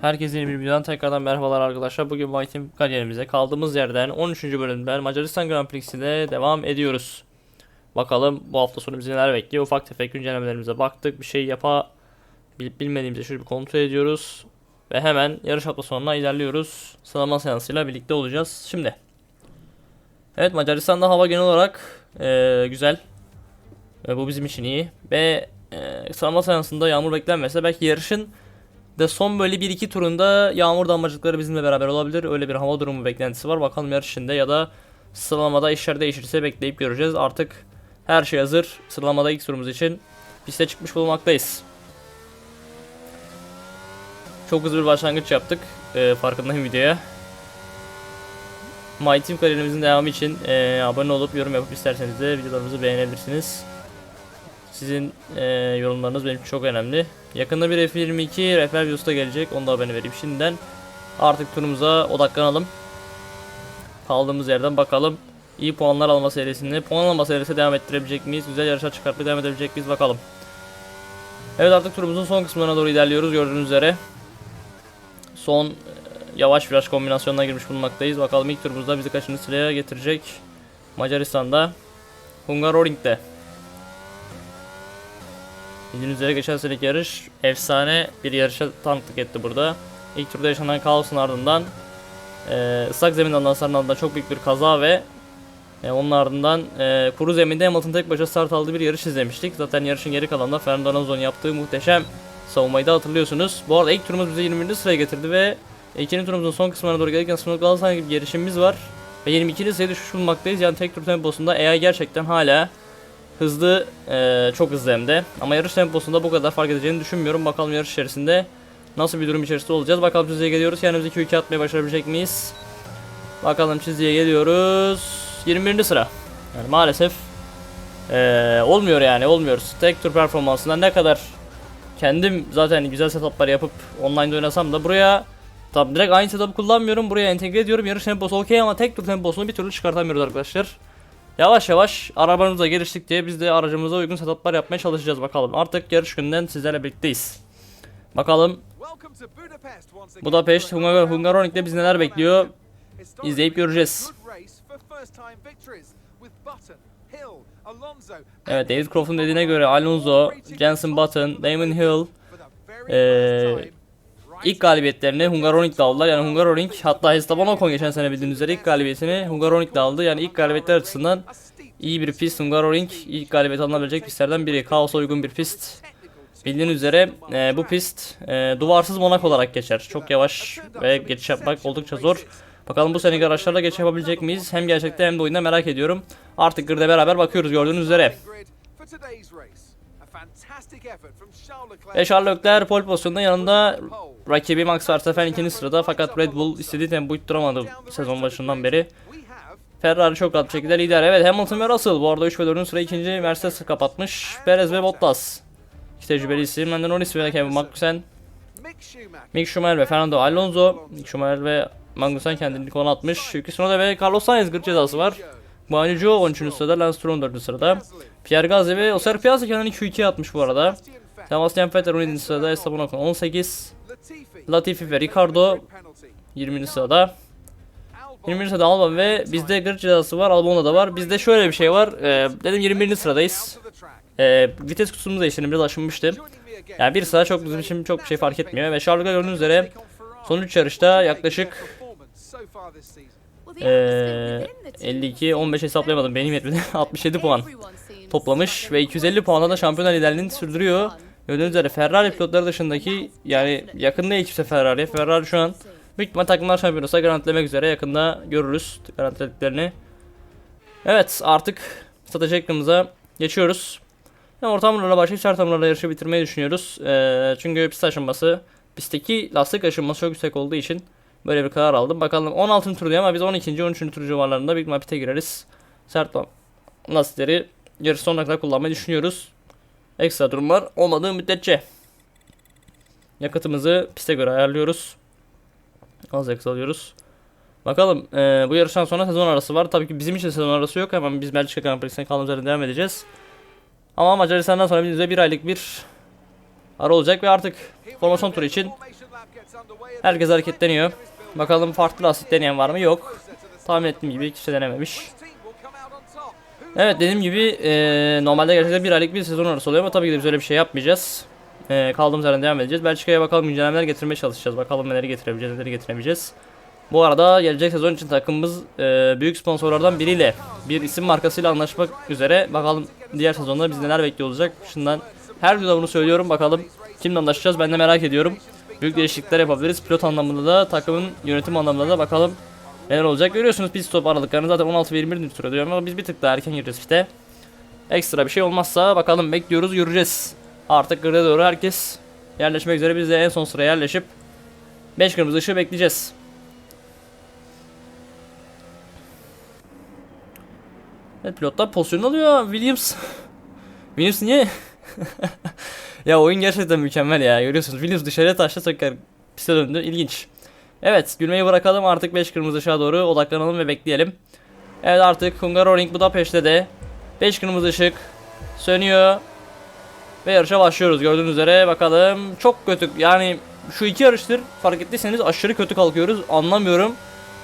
Herkese yeni bir videodan tekrardan merhabalar arkadaşlar. Bugün My Team kariyerimize kaldığımız yerden 13. bölümden Macaristan Grand Prix'sine devam ediyoruz. Bakalım bu hafta sonu bizi neler bekliyor. Ufak tefek güncellemelerimize baktık. Bir şey yapa bilip bilmediğimizi şöyle bir kontrol ediyoruz. Ve hemen yarış hafta sonuna ilerliyoruz. Sıralama seansıyla birlikte olacağız. Şimdi. Evet Macaristan'da hava genel olarak eee, güzel. Ve bu bizim için iyi. Ve eee sıralama seansında yağmur beklenmese belki yarışın de son böyle 1-2 turunda yağmur damlacıkları bizimle beraber olabilir. Öyle bir hava durumu beklentisi var. Bakalım yarış içinde ya da sıralamada işler değişirse bekleyip göreceğiz. Artık her şey hazır. Sıralamada ilk turumuz için piste çıkmış bulunmaktayız. Çok hızlı bir başlangıç yaptık. Ee, farkındayım videoya. My Team kariyerimizin devamı için ee, abone olup yorum yapıp isterseniz de videolarımızı beğenebilirsiniz. Sizin ee, yorumlarınız benim için çok önemli. Yakında bir F22 rehber videosu da gelecek. Onu da haberini vereyim şimdiden. Artık turumuza odaklanalım. Kaldığımız yerden bakalım. İyi puanlar alma serisini, puan alma serisine devam ettirebilecek miyiz? Güzel yarışa çıkartmaya devam edebilecek miyiz? Bakalım. Evet artık turumuzun son kısmına doğru ilerliyoruz gördüğünüz üzere. Son e, yavaş viraj kombinasyonuna girmiş bulunmaktayız. Bakalım ilk turumuzda bizi kaçıncı sıraya getirecek? Macaristan'da. Hungaroring'de. Bildiğiniz üzere geçen seneki yarış efsane bir yarışa tanıklık etti burada. İlk turda yaşanan kaosun ardından e, ıslak zemin hasarının ardından çok büyük bir kaza ve e, onun ardından e, kuru zeminde Hamilton tek başına start aldığı bir yarış izlemiştik. Zaten yarışın geri kalanında Fernando Alonso'nun yaptığı muhteşem savunmayı da hatırlıyorsunuz. Bu arada ilk turumuz bizi 21. sıraya getirdi ve ikinci turumuzun son kısmına doğru gelirken Sınıf Galatasaray gibi bir girişimimiz var. Ve 22. sıraya düşmüş bulunmaktayız. Yani tek tur temposunda AI gerçekten hala hızlı, eee, çok hızlı hem de. Ama yarış temposunda bu kadar fark edeceğini düşünmüyorum. Bakalım yarış içerisinde nasıl bir durum içerisinde olacağız. Bakalım çizgiye geliyoruz. Kendimizi 2-2 atmaya başarabilecek miyiz? Bakalım çizgiye geliyoruz. 21. sıra. Yani maalesef eee, olmuyor yani olmuyoruz. Tek tur performansında ne kadar kendim zaten güzel setuplar yapıp online'da oynasam da buraya Tabi direkt aynı setup'ı kullanmıyorum. Buraya entegre ediyorum. Yarış temposu okey ama tek tur temposunu bir türlü çıkartamıyoruz arkadaşlar. Yavaş yavaş arabamıza geliştik diye biz de aracımıza uygun setuplar yapmaya çalışacağız bakalım. Artık yarış günden sizlerle birlikteyiz. Bakalım Budapest, Hungar Hungaroring'de bizi neler bekliyor? İzleyip göreceğiz. Evet David Croft'un dediğine göre Alonso, Jensen Button, Damon Hill eee ilk galibiyetlerini Hungaroring'de aldılar. Yani Hungaroring hatta Esteban Ocon geçen sene bildiğiniz üzere ilk galibiyetini Hungaroring'de aldı. Yani ilk galibiyetler açısından iyi bir pist Hungaroring ilk galibiyet alınabilecek pistlerden biri. Kaosa uygun bir pist. Bildiğiniz üzere e, bu pist e, duvarsız Monaco olarak geçer. Çok yavaş ve geçiş yapmak oldukça zor. Bakalım bu seneki araçlarla geçiş yapabilecek miyiz? Hem gerçekte hem de oyunda merak ediyorum. Artık grid'e beraber bakıyoruz gördüğünüz üzere. Ve Charles Leclerc pole pozisyonunda yanında rakibi Max Verstappen ikinci sırada fakat Red Bull istediği tempoyu tutturamadı sezon başından beri. Ferrari çok rahat bir şekilde lider. Evet Hamilton ve Russell bu arada 3 ve 4. sıra ikinci Mercedes kapatmış. Perez ve Bottas. İki tecrübeli isim. Lando Norris ve Kevin Magnussen. Mick Schumacher ve Fernando Alonso. Mick Schumacher ve Magnussen kendini konu atmış. Yuki Tsunoda ve Carlos Sainz grid cezası var. Zhou 13. sırada, Lance Stroll 4. sırada. Pierre Gasly ve Oscar Piastri kendini Q2'ye atmış bu arada. Sebastian Vettel 17. sırada, Esteban Ocon 18. Latifi ve Ricardo 20. sırada. 20. sırada Albon ve bizde grid cezası var, Albon'da da var. Bizde şöyle bir şey var. Ee, dedim 21. sıradayız. Ee, vites kutusumuzu değiştirdim, biraz aşınmıştı. Yani bir sıra çok bizim için çok şey fark etmiyor ve Charles'da gördüğünüz üzere son 3 yarışta yaklaşık Eee 52 15 hesaplayamadım benim yetmedi 67 puan toplamış ve 250 puanla da şampiyonlar liderliğini sürdürüyor. Gördüğünüz üzere Ferrari pilotları dışındaki yani yakında kimse Ferrari. Ferrari şu an büyük ihtimal takımlar şampiyonası garantilemek üzere yakında görürüz garantilediklerini. Evet artık strateji ekranımıza geçiyoruz. Yani orta hamurlarla başlayıp sert hamurlarla yarışı bitirmeyi düşünüyoruz. Ee, çünkü pist aşınması, pistteki lastik aşınması çok yüksek olduğu için böyle bir karar aldım. Bakalım 16. tur diyor ama biz 12. 13. tur civarlarında büyük ihtimal pite gireriz. Sert lastikleri yarış sonuna kadar kullanmayı düşünüyoruz. Ekstra durumlar olmadığı müddetçe. Yakıtımızı piste göre ayarlıyoruz. Az yakıt alıyoruz. Bakalım eee, bu yarıştan sonra sezon arası var. Tabii ki bizim için sezon arası yok. Hemen biz Belçika Grand Prix'sine kaldığımız yerden devam edeceğiz. Ama Macaristan'dan sonra bizde bir aylık bir ara olacak ve artık formasyon turu için Herkes hareketleniyor. Bakalım farklı lastik deneyen var mı? Yok. Tahmin ettiğim gibi kimse denememiş. Evet dediğim gibi eee, normalde gerçekten bir aylık bir sezon arası oluyor ama tabii ki de biz öyle bir şey yapmayacağız. Eee kaldığımız yerden devam edeceğiz. Belçika'ya bakalım güncellemeler getirmeye çalışacağız. Bakalım neleri getirebileceğiz, neleri getiremeyeceğiz. Bu arada gelecek sezon için takımımız eee, büyük sponsorlardan biriyle bir isim markasıyla anlaşmak üzere. Bakalım diğer sezonda biz neler bekliyor olacak. Şimdiden her videoda bunu söylüyorum. Bakalım kimle anlaşacağız ben de merak ediyorum. Büyük değişiklikler yapabiliriz. Pilot anlamında da takımın yönetim anlamında da bakalım neler olacak. Görüyorsunuz pit stop aralıklarını zaten 16 ve 21 nütre diyorum ama biz bir tık daha erken gireceğiz işte. Ekstra bir şey olmazsa bakalım bekliyoruz göreceğiz. Artık grid'e doğru herkes yerleşmek üzere biz de en son sıraya yerleşip 5 kırmızı ışığı bekleyeceğiz. Evet pilotlar pozisyon alıyor Williams. Williams niye? ya oyun gerçekten mükemmel ya görüyorsunuz. Williams dışarıya taşla tekrar piste döndü. İlginç. Evet gülmeyi bırakalım artık 5 kırmızı ışığa doğru odaklanalım ve bekleyelim. Evet artık Hungaroring Budapest'te de 5 kırmızı ışık sönüyor. Ve yarışa başlıyoruz gördüğünüz üzere bakalım çok kötü yani şu iki yarıştır fark ettiyseniz aşırı kötü kalkıyoruz anlamıyorum.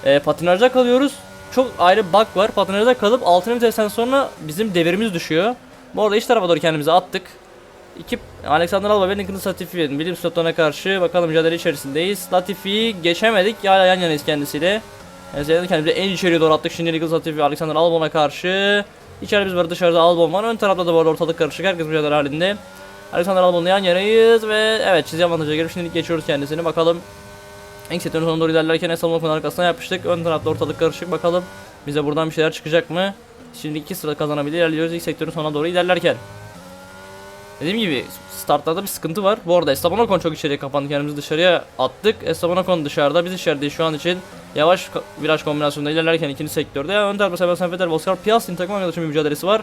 E, patinajda kalıyoruz çok ayrı bug var patinajda kalıp altın vitesten sonra bizim devirimiz düşüyor. Bu arada iç tarafa doğru kendimizi attık. İki Alexander Alba ve Nicholas Latifi bilim Stotton'a karşı bakalım mücadele içerisindeyiz. Latifi'yi geçemedik. Hala yan yanayız kendisiyle. Yani kendimizi en içeriye doğru attık. Şimdi Nicholas Latifi Alexander Albon'a karşı. İçeride biz var dışarıda Albon var. Ön tarafta da arada ortalık karışık. Herkes mücadele halinde. Alexander Albon'la yan yanayız ve evet çizgi avantaja girip şimdi geçiyoruz kendisini. Bakalım ilk setin sonuna doğru ilerlerken Esal Okan'ın arkasına yapıştık. Ön tarafta ortalık karışık. Bakalım bize buradan bir şeyler çıkacak mı? Şimdi iki sıra kazanabilir ilerliyoruz ilk sektörün sonuna doğru ilerlerken. Dediğim gibi startlarda bir sıkıntı var. Bu arada Esteban Ocon çok içeriye kapandı. Kendimizi dışarıya attık. Esteban Ocon dışarıda. Biz içerideyiz şu an için. Yavaş viraj kombinasyonunda ilerlerken ikinci sektörde. Ön tarafta Sebastian Vettel, Oscar Piastri'nin takım arkadaşının bir mücadelesi var.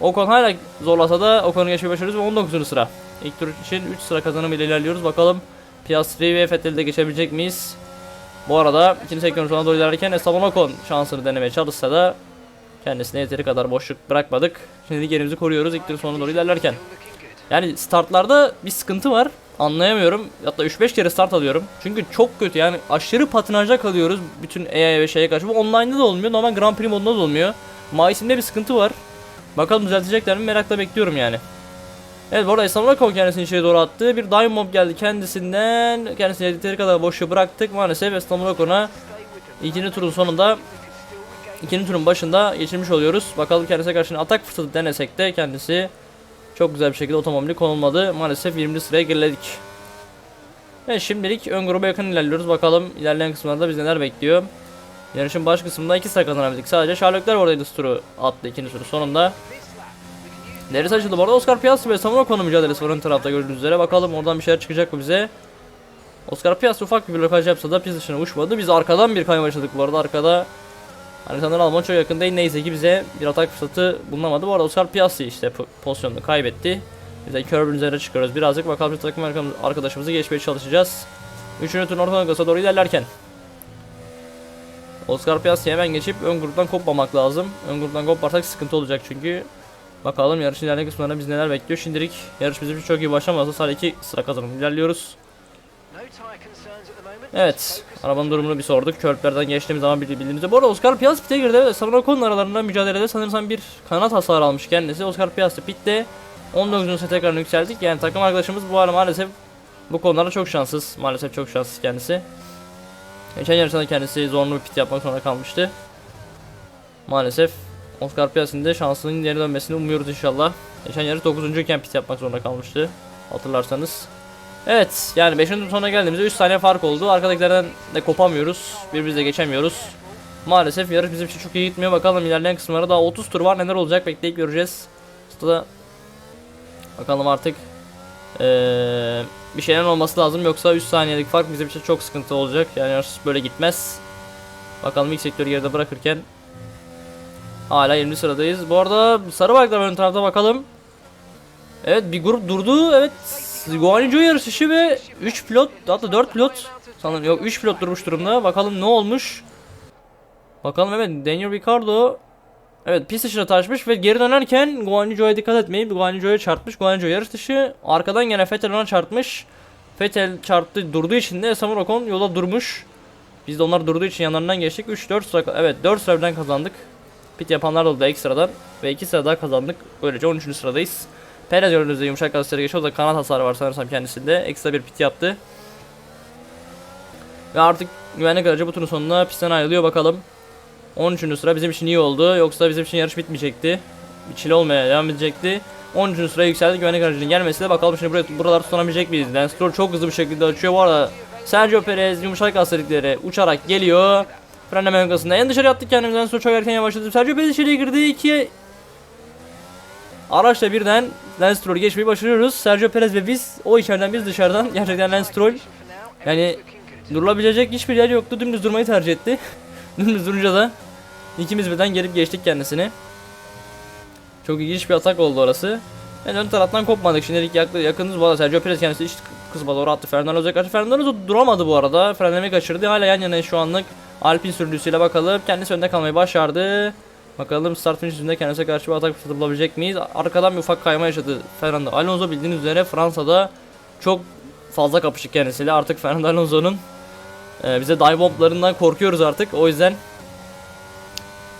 Ocon hala zorlasa da Ocon'u geçmeyi başarıyoruz ve 19. sıra. İlk tur için 3 sıra kazanımıyla ilerliyoruz. Bakalım Piastri ve Vettel'i de geçebilecek miyiz? Bu arada ikinci sektörün sonuna doğru ilerlerken Esteban Ocon şansını denemeye çalışsa da kendisine yeteri kadar boşluk bırakmadık. Şimdi yerimizi koruyoruz ilk turun sonuna doğru ilerlerken. Yani startlarda bir sıkıntı var. Anlayamıyorum. Hatta 3-5 kere start alıyorum. Çünkü çok kötü yani aşırı patinajda kalıyoruz bütün AI ve şeye karşı. Bu online'da da olmuyor. Normal Grand Prix modunda da olmuyor. Maisim'de bir sıkıntı var. Bakalım düzeltecekler mi merakla bekliyorum yani. Evet bu arada Akon kendisini içeri doğru attı. Bir Dive Mob geldi kendisinden. Kendisine yeteri kadar boşluğu bıraktık. Maalesef Akon'a ikinci turun sonunda ikinci turun başında geçirmiş oluyoruz. Bakalım kendisine karşı atak fırsatı denesek de kendisi çok güzel bir şekilde otomobili konulmadı. Maalesef 20. sıraya geriledik. Evet şimdilik ön gruba yakın ilerliyoruz. Bakalım ilerleyen kısımlarda biz neler bekliyor. Yarışın baş kısmında 2 sıra kazanabildik. Sadece Sherlockler oradaydı turu attı ikinci turu sonunda. Deriz açıldı bu arada Oscar Piastri ve Samuel konu mücadelesi var ön tarafta gördüğünüz üzere. Bakalım oradan bir şeyler çıkacak mı bize. Oscar Piastri ufak bir blokaj yapsa da pist dışına uçmadı. Biz arkadan bir kayma yaşadık bu arada. Arkada Alexander Albon çok yakın değil. Neyse ki bize bir atak fırsatı bulunamadı. Bu arada Oscar Piastri işte po- pozisyonunu kaybetti. Biz de curb'ün üzerine çıkıyoruz. Birazcık bakalım takım arkadaşımızı geçmeye çalışacağız. Üçüncü turun orta noktası doğru ilerlerken. Oscar Piastri hemen geçip ön gruptan kopmamak lazım. Ön gruptan koparsak sıkıntı olacak çünkü. Bakalım yarışın ilerleyen kısımlarında biz neler bekliyor. Şimdilik yarış bizim için çok iyi başlamazsa sadece iki sıra kazanıp ilerliyoruz. Evet, arabanın durumunu bir sorduk. Körplerden geçtiğimiz zaman bildi- bildiğimizde. Bu arada Oscar Piastri pit'e girdi. Evet, Esteban Ocon'un aralarında mücadelede sanırsam bir kanat hasarı almış kendisi. Oscar Piastri pit'te 19. sete tekrar yükseldik. Yani takım arkadaşımız bu arada maalesef bu konularda çok şanssız. Maalesef çok şanssız kendisi. Geçen yarışta kendisi zorunlu bir pit yapmak zorunda kalmıştı. Maalesef Oscar Piastri'nin de şansının geri dönmesini umuyoruz inşallah. Geçen yarış 9. iken pit yapmak zorunda kalmıştı. Hatırlarsanız. Evet yani 5. tur sonuna geldiğimizde 3 saniye fark oldu. Arkadakilerden de kopamıyoruz. Birbirimizle geçemiyoruz. Maalesef yarış bizim için çok iyi gitmiyor. Bakalım ilerleyen kısımlara daha 30 tur var. Neler olacak bekleyip göreceğiz. Stada bakalım artık ee, bir şeyler olması lazım. Yoksa 3 saniyelik fark bizim için çok sıkıntı olacak. Yani yarış böyle gitmez. Bakalım ilk sektörü geride bırakırken Hala 20 sıradayız. Bu arada sarı bayraklar ön tarafta bakalım. Evet bir grup durdu. Evet Guanyu yarışışı ve 3 pilot hatta 4 pilot sanırım yok 3 pilot durmuş durumda. Bakalım ne olmuş. Bakalım evet Daniel Ricciardo Evet pist dışına taşmış ve geri dönerken Guanyu Joy'a dikkat etmeyip Guanyu Joy'a çarpmış. Guanyu Joy yarış dışı. Arkadan gene Vettel ona çarpmış. Vettel çarptı durduğu için de Samuel Ocon yola durmuş. Biz de onlar durduğu için yanlarından geçtik. 3-4 sıra evet 4 sıra birden kazandık. Pit yapanlar da oldu ekstradan ve 2 sıra daha kazandık. Böylece 13. sıradayız. Perez önümüzde yumuşak gazetleri geçiyor. O da kanat hasarı var sanırsam kendisinde. Ekstra bir pit yaptı. Ve artık güvenlik aracı bu turun sonunda pistten ayrılıyor bakalım. 13. sıra bizim için iyi oldu. Yoksa bizim için yarış bitmeyecekti. Bir çile olmaya devam edecekti. 13. sıraya yükseldi güvenlik aracının gelmesi de bakalım şimdi buraya, buraları tutunabilecek miyiz? Lance Stroll çok hızlı bir şekilde açıyor. Bu arada Sergio Perez yumuşak hastalıkları uçarak geliyor. Frenleme noktasında en dışarı attık kendimizi. Lance Stroll çok erken yavaşladı. Sergio Perez içeriye girdi. İki araçla birden Lance Stroll'ü geçmeyi başarıyoruz. Sergio Perez ve biz o içeriden biz dışarıdan gerçekten Lance Stroll yani durulabilecek hiçbir yer yoktu. Dümdüz durmayı tercih etti. Dümdüz durunca da ikimiz birden gelip geçtik kendisini. Çok ilginç bir atak oldu orası. Yani ön taraftan kopmadık. Şimdilik yakın, yakınız bu arada. Sergio Perez kendisi iç kısma doğru attı. Fernando'ya karşı. Fernando duramadı bu arada. Frenlemeyi kaçırdı. Hala yan yana şu anlık. Alpin sürücüsüyle bakalım. Kendisi önde kalmayı başardı. Bakalım start finish yüzünde kendisine karşı bir atak fırsatı bulabilecek miyiz? Arkadan bir ufak kayma yaşadı Fernando. Alonso bildiğiniz üzere Fransa'da çok fazla kapışık kendisiyle. Artık Fernando Alonso'nun e, bize dive bomblarından korkuyoruz artık. O yüzden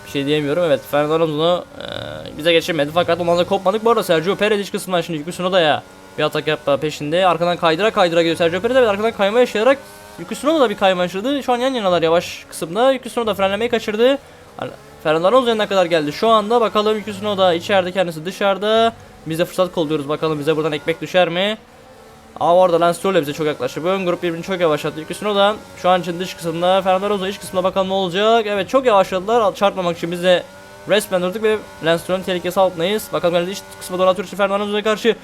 bir şey diyemiyorum. Evet Fernando Alonso e, bize geçirmedi fakat ondan da kopmadık. Bu arada Sergio Perez iç kısmından şimdi Yuki Tsunoda'ya bir atak yapma peşinde. Arkadan kaydıra kaydıra gidiyor Sergio Perez. Evet arkadan kayma yaşayarak Yuki Tsunoda da bir kayma yaşadı. Şu an yan yanalar yavaş kısımda. Yuki Tsunoda frenlemeyi kaçırdı. Hani Fernando Alonso yanına kadar geldi. Şu anda bakalım Yuki Tsunoda içeride kendisi dışarıda. Biz de fırsat kolluyoruz bakalım bize buradan ekmek düşer mi? Aa orada Lance Stroll bize çok yaklaştı. Bu ön grup birbirini çok yavaşlattı. Yuki Tsunoda şu an için dış kısımda. Fernando Alonso iç kısmında bakalım ne olacak. Evet çok yavaşladılar. Çarpmamak için biz de resmen durduk ve Lance Stroll'ün tehlikesi altındayız. Bakalım yani iç kısma doğru atıyoruz Fernando Alonso'ya karşı.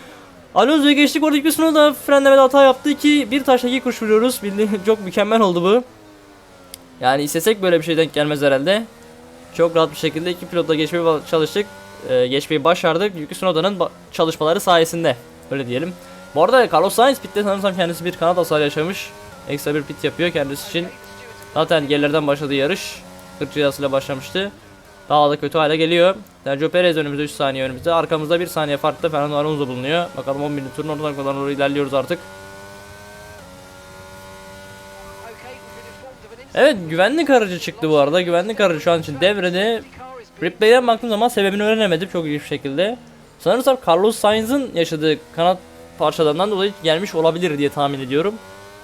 Alonso'ya geçtik orada Yuki Tsunoda frenlemede hata yaptı ki bir taşla iki kuş vuruyoruz. Bildiğin çok mükemmel oldu bu. Yani istesek böyle bir şey denk gelmez herhalde. Çok rahat bir şekilde iki pilotla geçmeyi çalıştık. Ee, geçmeyi başardık. Yuki Tsunoda'nın çalışmaları sayesinde. Öyle diyelim. Bu arada Carlos Sainz pitte sanırsam kendisi bir kanat hasarı yaşamış. Ekstra bir pit yapıyor kendisi için. Zaten gerilerden başladığı yarış. 40 cezasıyla başlamıştı. Daha da kötü hale geliyor. Sergio Perez önümüzde 3 saniye önümüzde. Arkamızda 1 saniye farklı Fernando Alonso bulunuyor. Bakalım 11. turun oradan kadar doğru ilerliyoruz artık. Evet güvenlik aracı çıktı bu arada. Güvenlik aracı şu an için devrede. Replay'den baktığım zaman sebebini öğrenemedim çok iyi bir şekilde. Sanırsam Carlos Sainz'ın yaşadığı kanat parçalarından dolayı gelmiş olabilir diye tahmin ediyorum.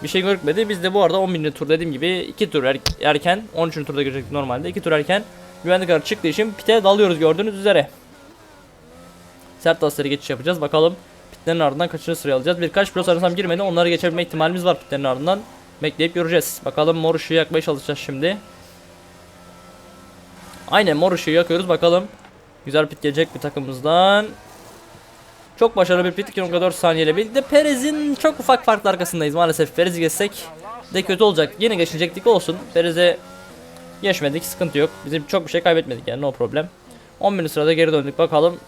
Bir şey görmedi. Biz de bu arada 11. tur dediğim gibi 2 tur er- erken 13. turda girecektik normalde. 2 tur erken güvenlik aracı çıktığı için pite dalıyoruz gördüğünüz üzere. Sert lastikleri geçiş yapacağız. Bakalım pitlerin ardından kaçıncı sıraya alacağız. Birkaç pilot sanırsam girmedi. Onları geçebilme ihtimalimiz var pitlerin ardından. Bekleyip göreceğiz. Bakalım mor ışığı yakmaya çalışacağız şimdi. Aynen mor ışığı yakıyoruz bakalım. Güzel pit gelecek bir takımımızdan. Çok başarılı bir pit 2.4 saniyeyle birlikte Perez'in çok ufak farklı arkasındayız maalesef. Perez'i geçsek de kötü olacak. Yine geçecektik olsun. Perez'e geçmedik sıkıntı yok. Bizim çok bir şey kaybetmedik yani no problem. 11. sırada geri döndük bakalım.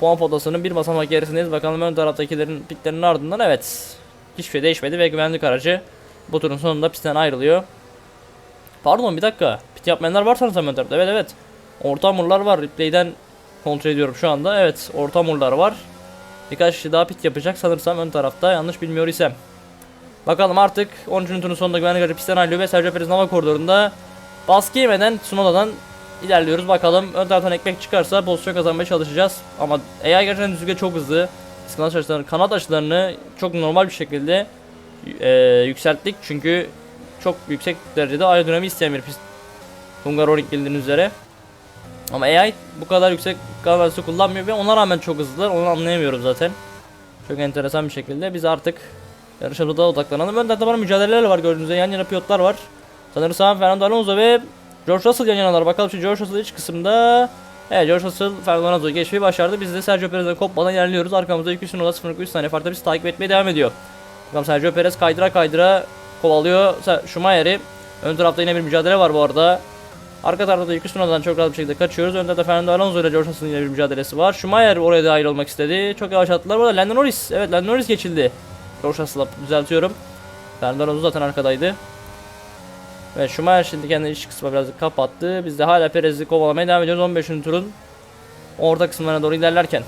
Puan potasının bir basamak gerisindeyiz. Bakalım ön taraftakilerin pitlerinin ardından evet. Hiçbir şey değişmedi ve güvenlik aracı bu turun sonunda pistten ayrılıyor. Pardon bir dakika. Pit yapmayanlar var sanırsam ön. Evet evet. Orta hamurlar var. Replay'den kontrol ediyorum şu anda. Evet orta hamurlar var. Birkaç kişi daha pit yapacak sanırsam ön tarafta. Yanlış bilmiyor isem. Bakalım artık 13. turun sonunda güvenlik aracı pistten ayrılıyor ve Sergio Perez'in hava koridorunda baskı yemeden Tsunoda'dan ilerliyoruz. Bakalım ön taraftan ekmek çıkarsa pozisyon kazanmaya çalışacağız. Ama AI gerçekten düzgün çok hızlı. Kanat açılarını, kanat açılarını çok normal bir şekilde e, yükselttik. Çünkü çok yüksek derecede aerodinami isteyen bir pist. Hungaroring bildiğiniz üzere. Ama AI bu kadar yüksek kanat açısı kullanmıyor ve ona rağmen çok hızlılar. Onu anlayamıyorum zaten. Çok enteresan bir şekilde. Biz artık yarışımıza odaklanalım. Önde de bana mücadeleler var gördüğünüz üzere. Yan yana pilotlar var. Sanırsam Fernando Alonso ve George Russell yan yanalar. Bakalım şu George Russell iç kısımda. Evet George Russell Fernando Alonso'yu geçmeyi başardı. Biz de Sergio Perez'den kopmadan ilerliyoruz. Arkamızda 2 Tsunoda 0.3 saniye farklı bizi takip etmeye devam ediyor. Bakalım Sergio Perez kaydıra kaydıra kovalıyor Schumacher'i. Ön tarafta yine bir mücadele var bu arada. Arka tarafta da Yuki çok rahat bir şekilde kaçıyoruz. Önde de Fernando Alonso ile George Russell'ın yine bir mücadelesi var. Schumacher oraya dahil olmak istedi. Çok yavaş attılar. Bu arada Lando Norris. Evet Lando Norris geçildi. George Russell'a düzeltiyorum. Fernando Alonso zaten arkadaydı. Ve Schumacher şimdi kendi iç kısmı birazcık kapattı. Biz de hala Perez'i kovalamaya devam ediyoruz 15. turun orta kısımlarına doğru ilerlerken.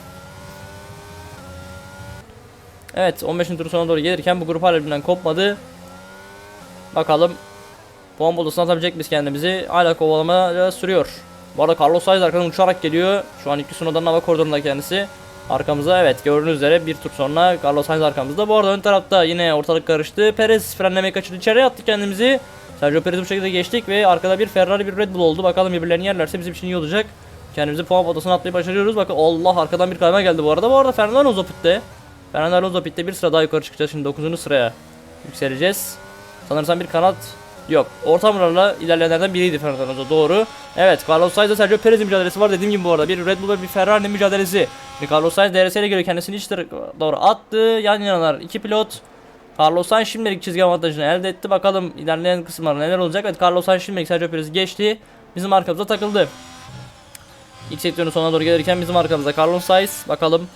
Evet 15. tur sonuna doğru gelirken bu grup hala birbirinden kopmadı. Bakalım puan bolusuna atabilecek miyiz kendimizi? Hala kovalama sürüyor. Bu arada Carlos Sainz arkadan uçarak geliyor. Şu an iki Sunoda'nın hava koridorunda kendisi. Arkamıza evet gördüğünüz üzere bir tur sonra Carlos Sainz arkamızda. Bu arada ön tarafta yine ortalık karıştı. Perez frenlemeyi kaçırdı içeriye attık kendimizi. Sergio Perez bu şekilde geçtik ve arkada bir Ferrari bir Red Bull oldu. Bakalım birbirlerini yerlerse bizim için iyi olacak. Kendimizi puan potasına atmayı başarıyoruz. Bakın Allah arkadan bir kayma geldi bu arada. Bu arada Fernando Alonso pitte. Fernando Alonso pitte bir sıra daha yukarı çıkacağız. Şimdi 9. sıraya yükseleceğiz. Sanırsam bir kanat yok. Orta numaralı ilerleyenlerden biriydi Fernando Alonso doğru. Evet Carlos Sainz'da Sergio Perez mücadelesi var dediğim gibi bu arada. Bir Red Bull ve bir Ferrari mücadelesi. Şimdi Carlos Sainz DRS ile göre kendisini iç doğru attı. Yan yanalar iki pilot. Carlos Sainz şimdilik çizgi avantajını elde etti. Bakalım ilerleyen kısımlarda neler olacak. Evet Carlos Sainz şimdilik Sergio Perez'i geçti. Bizim arkamıza takıldı. İlk sektörün sonuna doğru gelirken bizim arkamızda Carlos Sainz. Bakalım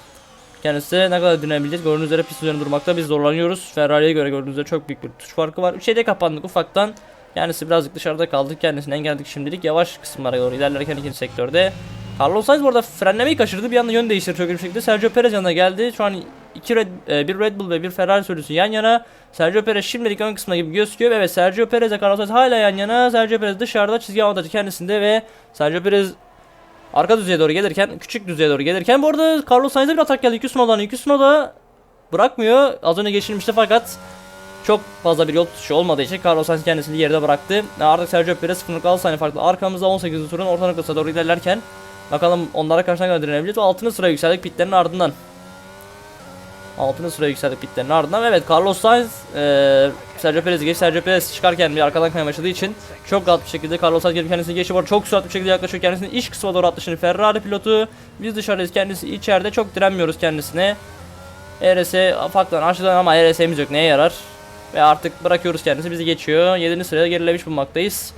kendisi ne kadar direnebilecek. Gördüğünüz üzere pist üzerinde durmakta biz zorlanıyoruz. Ferrari'ye göre gördüğünüz üzere çok büyük bir tuş farkı var. Şeyde kapandık ufaktan. Kendisi birazcık dışarıda kaldık. Kendisini engelledik şimdilik. Yavaş kısımlara doğru ilerlerken ikinci sektörde. Carlos Sainz bu arada frenlemeyi kaçırdı. Bir anda yön değiştirdi çok bir şekilde. Sergio Perez yanına geldi. Şu an iki Red, e, bir Red Bull ve bir Ferrari sürücüsü yan yana. Sergio Perez şimdilik ön kısmına gibi gözüküyor. Evet Sergio Perez ile Carlos Sainz hala yan yana. Sergio Perez dışarıda çizgi avantajı kendisinde ve Sergio Perez arka düzeye doğru gelirken, küçük düzeye doğru gelirken bu arada Carlos Sainz'e bir atak geldi. 2 Snow'dan 2 Snow'da bırakmıyor. Az önce geçilmişti fakat çok fazla bir yol tutuşu olmadığı için Carlos Sainz kendisini yerde bıraktı. Artık Sergio Perez 0.6 saniye farklı arkamızda 18. turun orta noktasına doğru ilerlerken bakalım onlara karşı ne kadar direnebileceğiz. 6. sıraya yükseldik pitlerin ardından. 6. sıraya yükseldik pitlerin ardından. Evet Carlos Sainz e, Sergio Perez'i geç. Sergio Perez çıkarken bir arkadan kaymaya başladığı için çok rahat bir şekilde Carlos Sainz gelip kendisini arada Çok süratli bir şekilde yaklaşıyor kendisini. iç kısma doğru şimdi Ferrari pilotu. Biz dışarıdayız kendisi içeride. Çok direnmiyoruz kendisine. ERS ufaktan aşağıdan ama ERS'imiz yok neye yarar? Ve artık bırakıyoruz kendisi bizi geçiyor. 7. sıraya gerilemiş bulunmaktayız.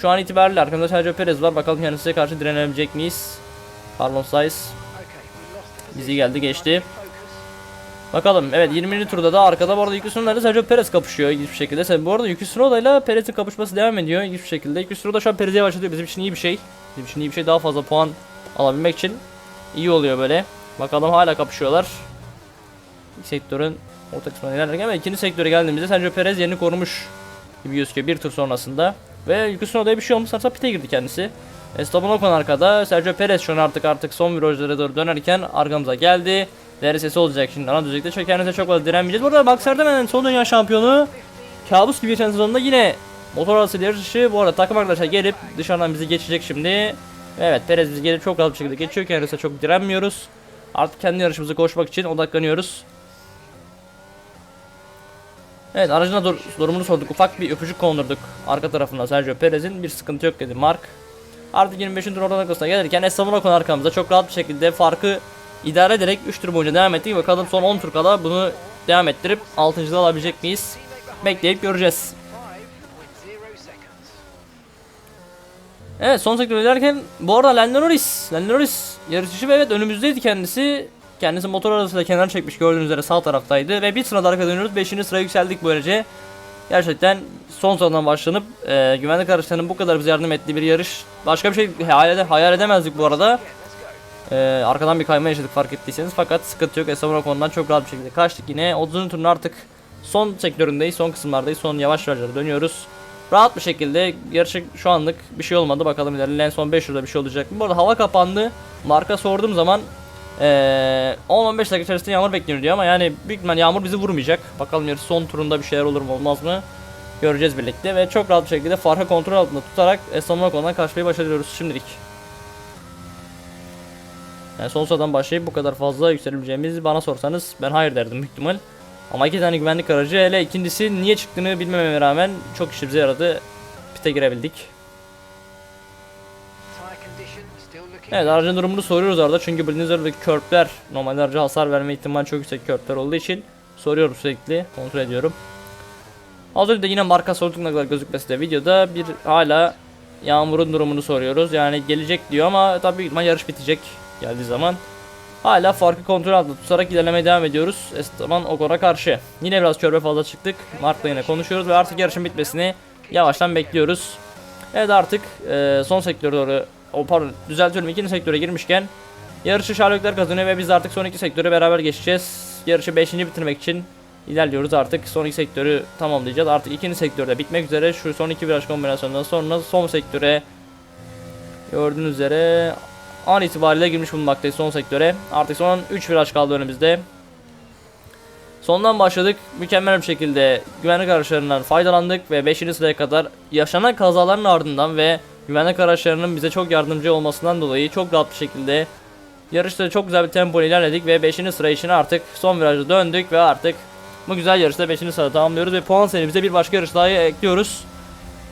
Şu an itibariyle arkamda Sergio Perez var. Bakalım kendisine karşı direnebilecek miyiz? Carlos Sainz bizi geldi geçti. Bakalım evet 20. turda da arkada bu arada Yuki Tsunoda ile Sergio Perez kapışıyor ilginç bir şekilde. Sen bu arada Yuki Tsunoda Perez'in kapışması devam ediyor ilginç bir şekilde. Yuki Tsunoda şu an Perez'e yavaşlatıyor bizim için iyi bir şey. Bizim için iyi bir şey daha fazla puan alabilmek için iyi oluyor böyle. Bakalım hala kapışıyorlar. İlk sektörün orta kısmına ilerlerken ama ikinci sektöre geldiğimizde Sergio Perez yerini korumuş gibi gözüküyor bir tur sonrasında. Ve Yuki Tsunoda'ya bir şey olmuş sanırsa pite girdi kendisi. Esteban Ocon arkada. Sergio Perez şu an artık artık son virajlara doğru dönerken arkamıza geldi. DRS'si olacak şimdi ana düzlükte. Çünkü kendisine çok fazla direnmeyeceğiz. Burada Max Verstappen'in son dünya şampiyonu. Kabus gibi geçen sezonda yine motor arası yarışı. Bu arada takım arkadaşlar gelip dışarıdan bizi geçecek şimdi. Evet Perez bizi gelip çok rahat bir şekilde geçiyor. Kendisine çok direnmiyoruz. Artık kendi yarışımızı koşmak için odaklanıyoruz. Evet aracına dur durumunu sorduk. Ufak bir öpücük kondurduk arka tarafında Sergio Perez'in. Bir sıkıntı yok dedi Mark. Artık 25. tur orta noktasına gelirken Esteban Ocon arkamızda çok rahat bir şekilde farkı idare ederek 3 tur boyunca devam ettik. Bakalım son 10 tur kala bunu devam ettirip 6. alabilecek miyiz? Bekleyip göreceğiz. Evet son sektör ilerlerken bu arada Lando Norris, Lando Norris yarışçı ve evet önümüzdeydi kendisi. Kendisi motor arasında kenar çekmiş gördüğünüz üzere sağ taraftaydı ve bir sırada arka dönüyoruz. 5. sıraya yükseldik böylece. Gerçekten son sıradan başlanıp e, güvenlik araçlarının bu kadar bize yardım ettiği bir yarış. Başka bir şey hayal, ede- hayal edemezdik bu arada. E, arkadan bir kayma yaşadık fark ettiyseniz fakat sıkıntı yok. Esteban Ocon'dan çok rahat bir şekilde kaçtık yine. 30. turun artık son sektöründeyiz, son kısımlardayız, son yavaş virajlara dönüyoruz. Rahat bir şekilde yarışı şu anlık bir şey olmadı. Bakalım ilerleyen son 5 turda bir şey olacak mı? Bu arada hava kapandı. Marka sorduğum zaman ee, 10-15 dakika içerisinde yağmur bekleniyor diyor ama yani büyük ihtimal yağmur bizi vurmayacak. Bakalım yarış son turunda bir şeyler olur mu olmaz mı? Göreceğiz birlikte ve çok rahat bir şekilde farkı kontrol altında tutarak Esteban Ocon'dan kaçmayı başarıyoruz şimdilik. Yani son sıradan başlayıp bu kadar fazla yükselebileceğimizi bana sorsanız ben hayır derdim büyük ihtimal. Ama iki tane güvenlik aracı hele ikincisi niye çıktığını bilmememe rağmen çok işimize yaradı. Pite girebildik. Evet aracın durumunu soruyoruz arada çünkü bildiğiniz üzere körpler normalde araca hasar verme ihtimali çok yüksek körpler olduğu için soruyorum sürekli kontrol ediyorum. Az önce de yine marka sorduk ne kadar gözükmesi de videoda bir hala yağmurun durumunu soruyoruz. Yani gelecek diyor ama tabii ihtimal yarış bitecek geldiği zaman. Hala farkı kontrol altında tutarak ilerlemeye devam ediyoruz. Esteban Ocon'a karşı. Yine biraz körbe fazla çıktık. Mark'la yine konuşuyoruz ve artık yarışın bitmesini yavaştan bekliyoruz. Evet artık e, son sektöre doğru o pardon düzeltiyorum ikinci sektöre girmişken yarışı Sherlockler kazanıyor ve biz artık son iki sektöre beraber geçeceğiz. yarışı 5. bitirmek için ilerliyoruz artık. Son iki sektörü tamamlayacağız. Artık ikinci sektörde bitmek üzere. Şu son iki viraj kombinasyonundan sonra son sektöre gördüğünüz üzere an itibariyle girmiş bulunmaktayız son sektöre. Artık son 3 viraj kaldı önümüzde. Sondan başladık. Mükemmel bir şekilde güvenlik araçlarından faydalandık ve 5. sıraya kadar yaşanan kazaların ardından ve güvenlik araçlarının bize çok yardımcı olmasından dolayı çok rahat bir şekilde yarışta çok güzel bir tempo ilerledik ve 5. sıra için artık son virajda döndük ve artık bu güzel yarışta 5. sırada tamamlıyoruz ve puan serimize bir başka yarış daha ekliyoruz.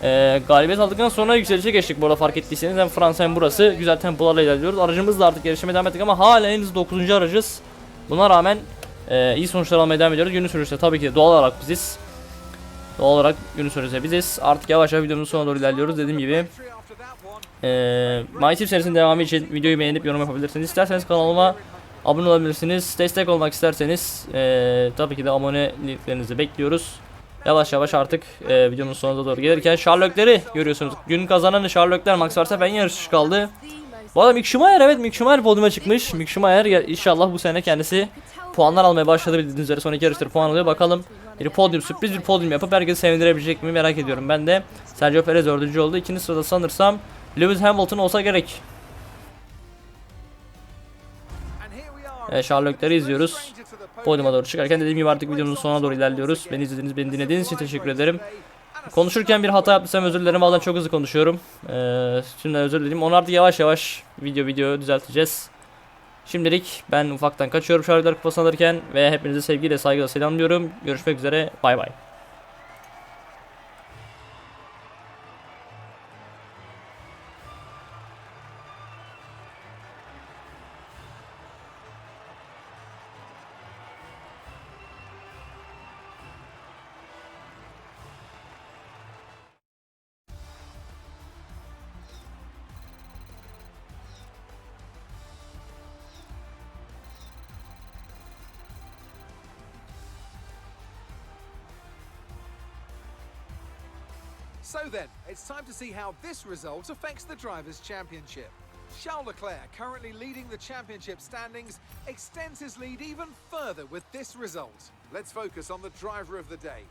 Ee, galibiyet aldıktan sonra yükselişe geçtik bu arada fark ettiyseniz hem Fransa hem burası güzel tempolarla ilerliyoruz. Aracımız da artık yarışmaya devam ettik ama hala henüz 9. aracız. Buna rağmen ee, iyi sonuçlar almaya devam ediyoruz. Günün sürüşte tabii ki de doğal olarak biziz. Doğal olarak günün sürüşte biziz. Artık yavaş yavaş videomuzun sonuna doğru ilerliyoruz. Dediğim gibi ee, MyTip serisinin devamı için videoyu beğenip yorum yapabilirsiniz. İsterseniz kanalıma abone olabilirsiniz. Destek olmak isterseniz ee, tabii ki de aboneliklerinizi bekliyoruz. Yavaş yavaş artık ee, videonun sonuna doğru gelirken Sherlock'leri görüyorsunuz. Gün kazananı Sherlock'ler Max Verstappen yarış kaldı. Bu arada Mick Schumacher evet Mick Schumacher podyuma çıkmış. Mick Schumacher inşallah bu sene kendisi puanlar almaya başladı bildiğiniz üzere son iki yarıştır puan alıyor. Bakalım bir podyum sürpriz bir podyum yapıp herkesi sevindirebilecek mi merak ediyorum ben de. Sergio Perez dördüncü oldu. İkinci sırada sanırsam Lewis Hamilton olsa gerek. Evet, Sherlock'ları izliyoruz. Podyuma doğru çıkarken dediğim gibi artık videomuzun sonuna doğru ilerliyoruz. Beni izlediğiniz, beni dinlediğiniz için teşekkür ederim. Konuşurken bir hata yaptıysam özür dilerim. Bazen çok hızlı konuşuyorum. Ee, şimdi özür dilerim. Onu artık yavaş yavaş video video düzelteceğiz. Şimdilik ben ufaktan kaçıyorum Şarkılar Kupası'nı alırken ve hepinizi sevgiyle saygıyla selamlıyorum. Görüşmek üzere. Bay bay. So then, it's time to see how this result affects the Drivers' Championship. Charles Leclerc, currently leading the championship standings, extends his lead even further with this result. Let's focus on the driver of the day.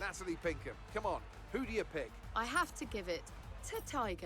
Natalie Pinkham, come on, who do you pick? I have to give it to Tiger.